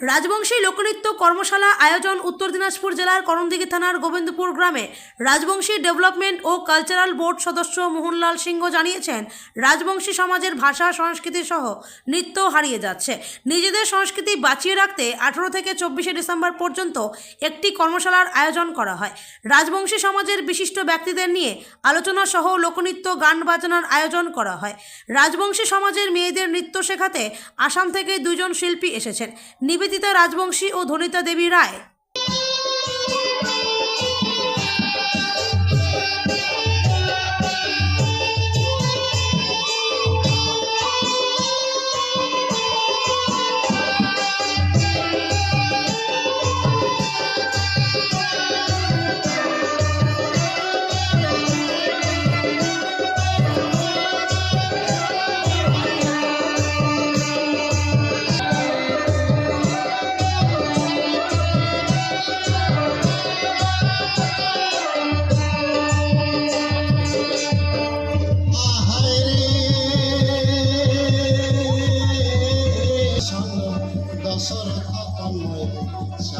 রাজবংশী লোকনৃত্য কর্মশালা আয়োজন উত্তর দিনাজপুর জেলার করণদিঘি থানার গোবিন্দপুর গ্রামে। রাজবংশী ডেভেলপমেন্ট ও কালচারাল বোর্ড সদস্য মোহনলাল সিংহ জানিয়েছেন, রাজবংশী সমাজের ভাষা, সংস্কৃতি সহ নৃত্য হারিয়ে যাচ্ছে। নিজেদের সংস্কৃতি বাঁচিয়ে রাখতে আঠেরো থেকে চব্বিশে ডিসেম্বর পর্যন্ত একটি কর্মশালার আয়োজন করা হয়। রাজবংশী সমাজের বিশিষ্ট ব্যক্তিদের নিয়ে আলোচনা সহ লোকনৃত্য, গান বাজনার আয়োজন করা হয়। রাজবংশী সমাজের মেয়েদের নৃত্য শেখাতে আসাম থেকে দুজন শিল্পী এসেছেন। নিবেদিতা রাজবংশী ও ধনিতা দেবী রায়। não passou.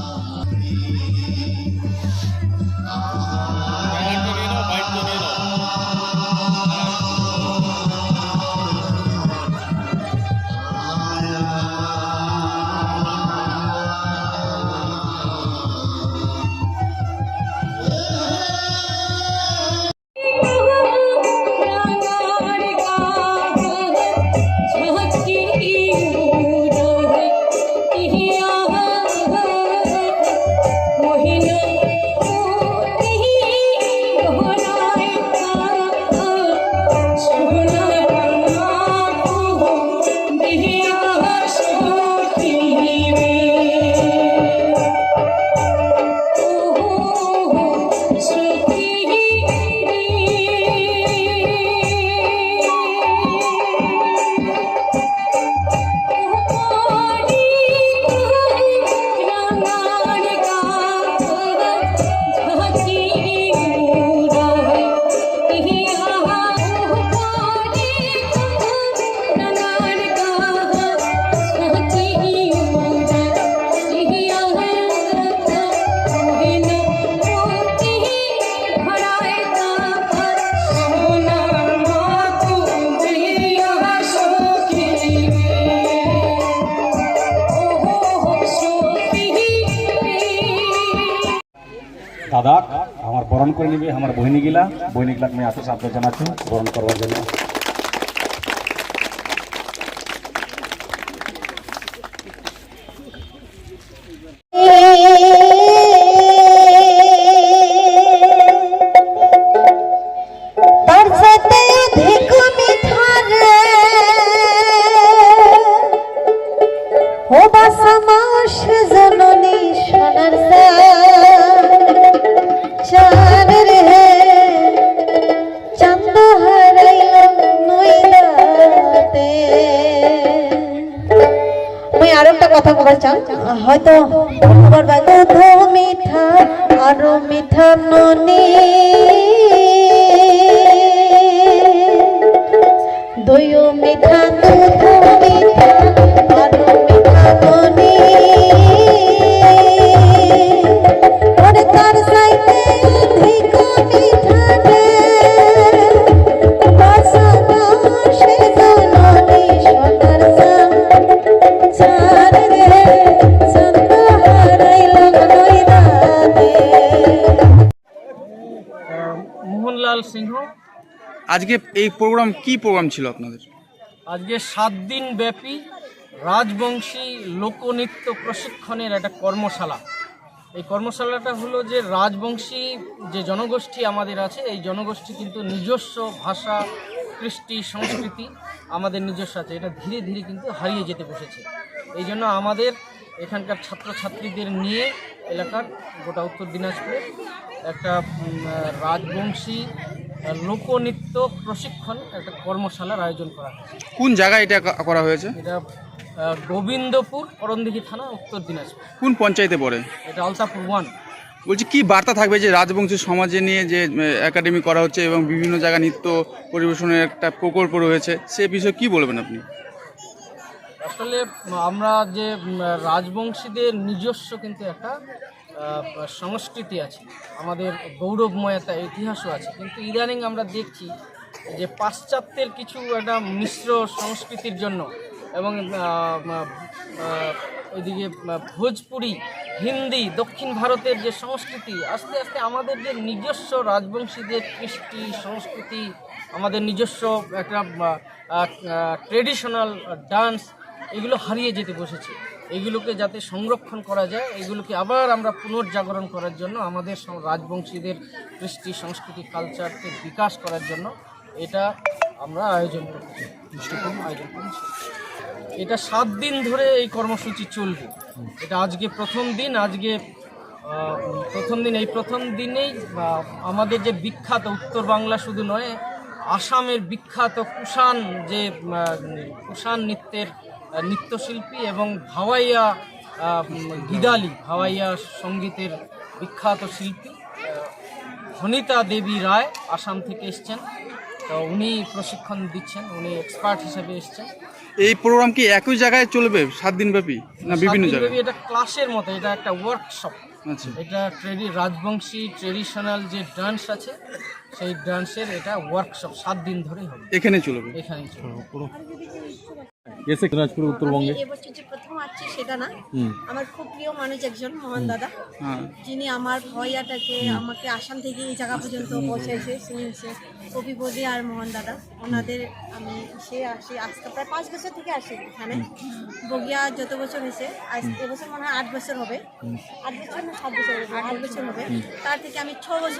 দাদাক আমার বরণ করে নিবে, আমার বহিনী গিলা। বহিনীগুলা বহিনীগুলা আমি আশা আপনার জানাচ্ছি, বরণ করবার জন্য। ও বাসা মাস জননী সোনার কথা বলার চান হয়তো বলবার মিঠা আরও মিঠা ননি মোহনলাল সিংহ। আজকে এই প্রোগ্রাম কি প্রোগ্রাম ছিল আপনাদের? আজকে সাত দিন ব্যাপী রাজবংশী লোকনৃত্য প্রশিক্ষণের একটা কর্মশালা। এই কর্মশালাটা হলো যে রাজবংশী যে জনগোষ্ঠী আমাদের আছে এই জনগোষ্ঠী কিন্তু নিজস্ব ভাষা কৃষ্টি সংস্কৃতি আমাদের নিজস্ব আছে। এটা ধীরে ধীরে কিন্তু হারিয়ে যেতে বসেছে। এই জন্য আমাদের এখানকার ছাত্রছাত্রীদের নিয়ে এলাকার গোটা উত্তর দিনাজপুরে একটা রাজবংশী লোকনৃত্য প্রশিক্ষণ একটা কর্মশালার আয়োজন করা হয়েছে। কোন জায়গায় এটা করা হয়েছে? এটা গোবিন্দপুর করণদিঘি থানা উত্তর দিনাজপুর। কোন পঞ্চায়েতে পড়ে? এটা আলতাপুর ওয়ান। বলছি কি বার্তা থাকবে যে রাজবংশী সমাজে নিয়ে যে একাডেমি করা হচ্ছে এবং বিভিন্ন জায়গায় নৃত্য পরিবেশনের একটা প্রকল্প রয়েছে সে বিষয়ে কি বলবেন আপনি? আসলে আমরা যে রাজবংশীদের নিজস্ব কিন্তু একটা সংস্কৃতি আছে, আমাদের গৌরবময় একটা ইতিহাসও আছে, কিন্তু ইদানিং আমরা দেখছি যে পাশ্চাত্যের কিছু একটা মিশ্র সংস্কৃতির জন্য এবং ওইদিকে ভোজপুরি, হিন্দি, দক্ষিণ ভারতের যে সংস্কৃতি, আস্তে আস্তে আমাদের যে নিজস্ব রাজবংশীদের কৃষ্টি, সংস্কৃতি, আমাদের নিজস্ব একটা ট্রেডিশনাল ডান্স এগুলো হারিয়ে যেতে বসেছে। এগুলোকে যাতে সংরক্ষণ করা যায়, এগুলোকে আবার আমরা পুনর্জাগরণ করার জন্য, আমাদের রাজবংশীদের কৃষ্টি, সংস্কৃতি কালচারকে বিকাশ করার জন্য এটা আমরা আয়োজন করছি। আয়োজন করছি। এটা সাত দিন ধরে এই কর্মসূচি চলবে। এটা আজকে প্রথম দিন, আজকে প্রথম দিন, এই প্রথম দিনেই আমাদের যে বিখ্যাত উত্তর বাংলা শুধু নয়, আসামের বিখ্যাত কুষাণ যে কুষাণ নৃত্যের নৃত্যশিল্পী এবং ভাওয়াইয়া গিদালি ভাওয়াইয়া সঙ্গীতের বিখ্যাত শিল্পী ধনিতা দেবী রায় আসাম থেকে এসছেন। তো উনি প্রশিক্ষণ দিচ্ছেন উনি এক্সপার্ট হিসেবে এসছেন। এই প্রোগ্রাম কি একই জায়গায় চলবে সাত দিন ব্যাপী না বিভিন্ন জায়গায়? এটা ক্লাসের মতো এটা একটা ওয়ার্কশপ আচ্ছা। এটা ট্রেডি রাজবংশী ট্রেডিশনাল যে ডান্স আছে সেই ডান্সের এটা ওয়ার্কশপ সাত দিন ধরেই হবে। এখানে চলবে? এখানে চলবে। এসে দিনাজপুর উত্তরবঙ্গে? এবছর যে প্রথম আসছি সেটা না। আমার খুব প্রিয় মানুষ একজন মোহন দাদা। হ্যাঁ। যিনি আমার ভয়াটাকে আমাকে আসাম থেকে এই জায়গা পর্যন্ত পৌঁছেছে শুনেছে কবি বদি আর মোহন দাদা। ওনাদের আমি সে আসি। আজকে প্রায় পাঁচ বছর থেকে আসি এখানে। বগিয়া যত বছর হয়েছে এবছর মনে হয় আট বছর হবে। আট বছর না সাত বছর হবে আট বছর হবে। তার থেকে আমি ছ বছর